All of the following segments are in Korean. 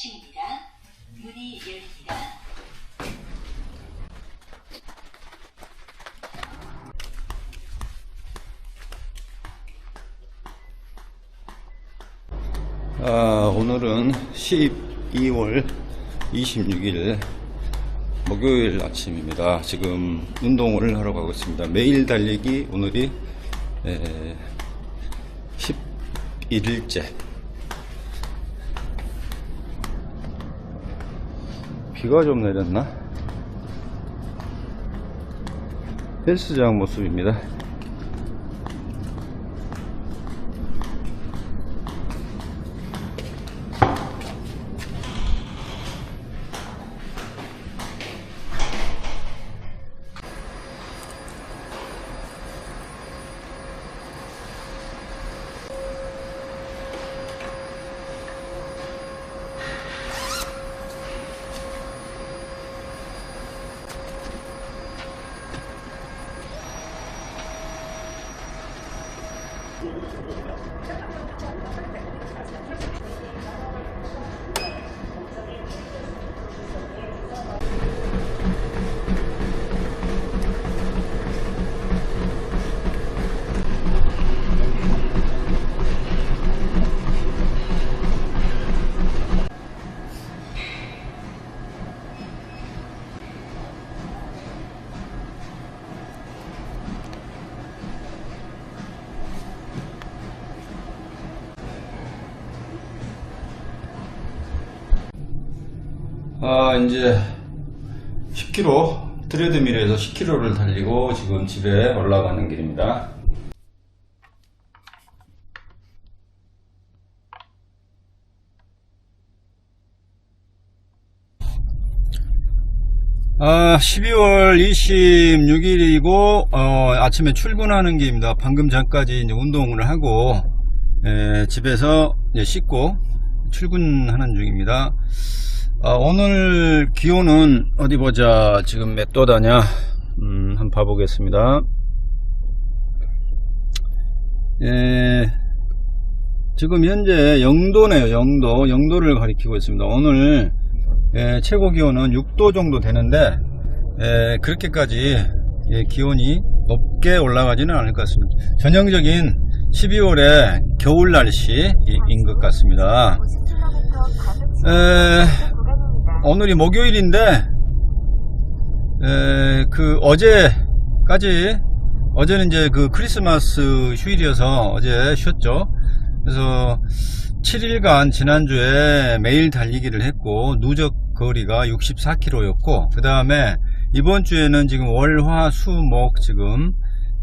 1층입니다. 문이 열립니다. 아, 오늘은 12월 26일 목요일 아침입니다. 지금 운동을 하러 가고 있습니다. 매일 달리기 오늘이 에, 11일째. 비가 좀 내렸나? 헬스장 모습입니다. 아, 이제 10km, 트레드밀에서 10km를 달리고 지금 집에 올라가는 길입니다. 아, 12월 26일이고, 어, 아침에 출근하는 길입니다. 방금 전까지 이제 운동을 하고, 에, 집에서 이제 씻고 출근하는 중입니다. 아, 오늘 기온은 어디 보자. 지금 몇 도다냐? 음, 한번 봐보겠습니다. 예, 지금 현재 영도네요. 영도. 영도를 가리키고 있습니다. 오늘 예, 최고 기온은 6도 정도 되는데 예, 그렇게까지 예, 기온이 높게 올라가지는 않을 것 같습니다. 전형적인 12월의 겨울 날씨인 것 같습니다. 에, 오늘이 목요일인데 에, 그 어제까지 어제는 이제 그 크리스마스 휴일이어서 어제 쉬었죠. 그래서 7일간 지난주에 매일 달리기를 했고 누적 거리가 64km였고 그 다음에 이번 주에는 지금 월화수목 지금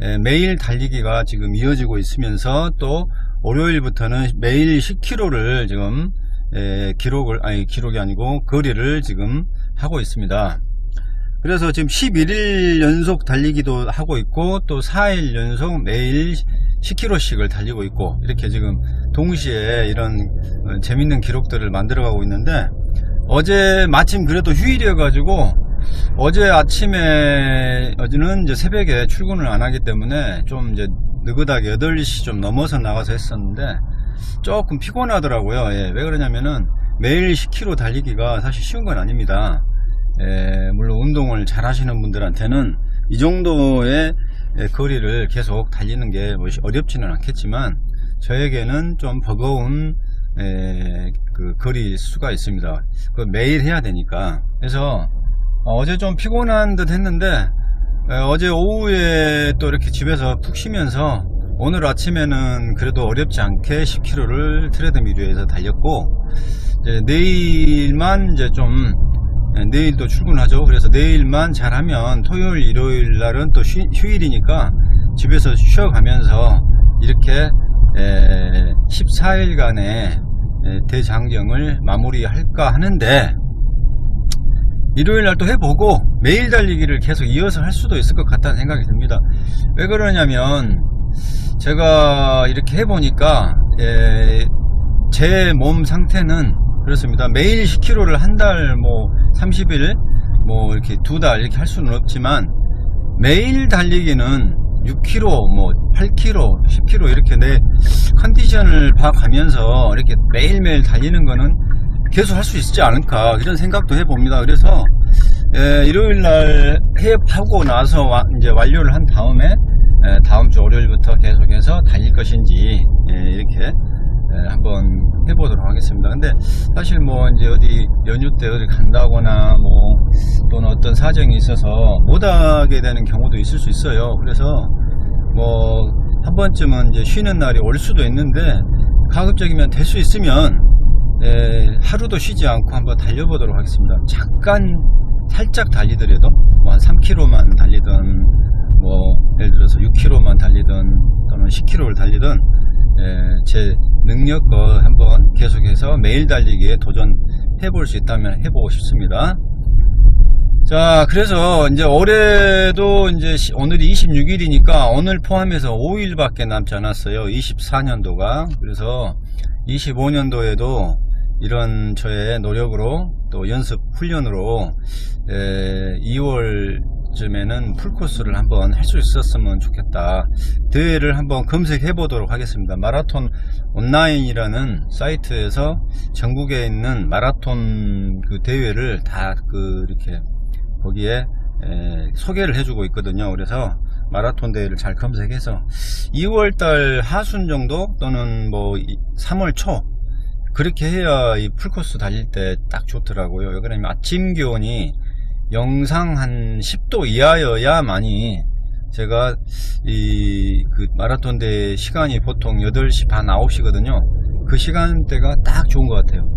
에, 매일 달리기가 지금 이어지고 있으면서 또 월요일부터는 매일 10km를 지금 에, 기록을 아니 기록이 아니고 거리를 지금 하고 있습니다. 그래서 지금 11일 연속 달리기도 하고 있고 또 4일 연속 매일 10km씩을 달리고 있고 이렇게 지금 동시에 이런 어, 재밌는 기록들을 만들어 가고 있는데 어제 마침 그래도 휴일이어 가지고 어제 아침에 어제는 이제 새벽에 출근을 안 하기 때문에 좀 이제 느긋하게 8시 좀 넘어서 나가서 했었는데 조금 피곤하더라고요. 예, 왜 그러냐면은 매일 10km 달리기가 사실 쉬운 건 아닙니다. 예, 물론 운동을 잘 하시는 분들한테는 이 정도의 예, 거리를 계속 달리는 게뭐 어렵지는 않겠지만 저에게는 좀 버거운 예, 그 거리 수가 있습니다. 그 매일 해야 되니까. 그래서 어제 좀 피곤한 듯 했는데 예, 어제 오후에 또 이렇게 집에서 푹 쉬면서 오늘 아침에는 그래도 어렵지 않게 10km를 트레드밀 위에서 달렸고 내일만 이제 좀 예, 내일도 출근하죠. 그래서 내일만 잘하면 토요일, 일요일 날은 또 휴, 휴일이니까 집에서 쉬어가면서 이렇게 14일간의 대장경을 마무리할까 하는데 일요일 날 또 해보고 매일 달리기를 계속 이어서 할 수도 있을 것 같다는 생각이 듭니다. 왜 그러냐면 제가 이렇게 해보니까 제몸 상태는 그렇습니다. 매일 10km를 한 달 뭐 30일 뭐 이렇게 두 달 이렇게 할 수는 없지만 매일 달리기는 6km 뭐 8km 10km 이렇게 내 컨디션을 봐가면서 이렇게 매일매일 달리는 거는 계속 할 수 있지 않을까 이런 생각도 해봅니다. 그래서 예, 일요일 날 해하고 나서 와- 이제 완료를 한 다음에 예, 다음 주 월요일부터 계속해서 달릴 것인지 예, 이렇게 예, 한번 해보도록 하겠습니다. 근데 사실 뭐 이제 어디 연휴 때 어디 간다거나 뭐 또는 어떤 사정이 있어서 못 하게 되는 경우도 있을 수 있어요. 그래서 뭐 한 번쯤은 이제 쉬는 날이 올 수도 있는데 가급적이면 될 수 있으면 예, 하루도 쉬지 않고 한번 달려보도록 하겠습니다. 잠깐 살짝 달리더라도 뭐 한 3km만 달리든 뭐 예를 들어서 6km만 달리든 또는 10km를 달리든 예, 제 능력껏 한번 계속해서 매일 달리기에 도전해 볼 수 있다면 해보고 싶습니다. 자, 그래서 이제 올해도 이제 시- 오늘이 26일이니까 오늘 포함해서 5일밖에 남지 않았어요. 24년도가. 그래서 25년도에도 이런 저의 노력으로 또 연습 훈련으로 2월 쯤에는 풀코스를 한번 할 수 있었으면 좋겠다. 대회를 한번 검색해 보도록 하겠습니다. 마라톤 온라인이라는 사이트에서 전국에 있는 마라톤 그 대회를 다 그 이렇게 거기에 에, 소개를 해주고 있거든요. 그래서 마라톤 대회를 잘 검색해서 2월달 하순 정도 또는 뭐 3월 초 그렇게 해야 이 풀코스 달릴 때 딱 좋더라고요. 왜 그러냐면 아침 기온이 영상 한 10도 이하여야만이 제가 이 그 마라톤 대회 시간이 보통 8시 반 9시거든요. 그 시간대가 딱 좋은 것 같아요.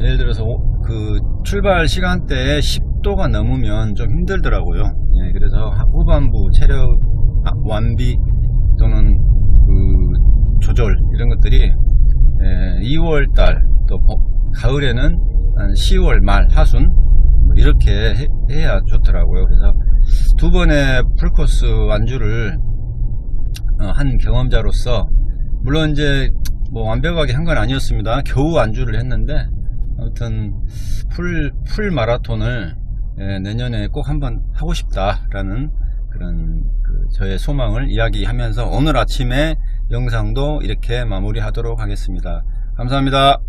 예를 들어서 오- 그 출발 시간대에 10도가 넘으면 좀 힘들더라고요. 예, 그래서 하- 후반부 체력 아, 완비 또는 그 조절 이런 것들이 2월달 또 봄- 가을에는 한 10월 말 하순 뭐 이렇게 해, 야 좋더라고요. 그래서 두 번의 풀코스 완주를 어, 한 경험자로서 물론 이제 뭐 완벽하게 한 건 아니었습니다. 겨우 완주를 했는데 아무튼 풀, 풀 마라톤을 예, 내년에 꼭 한번 하고 싶다라는 그런 그 저의 소망을 이야기하면서 오늘 아침에 영상도 이렇게 마무리하도록 하겠습니다. 감사합니다.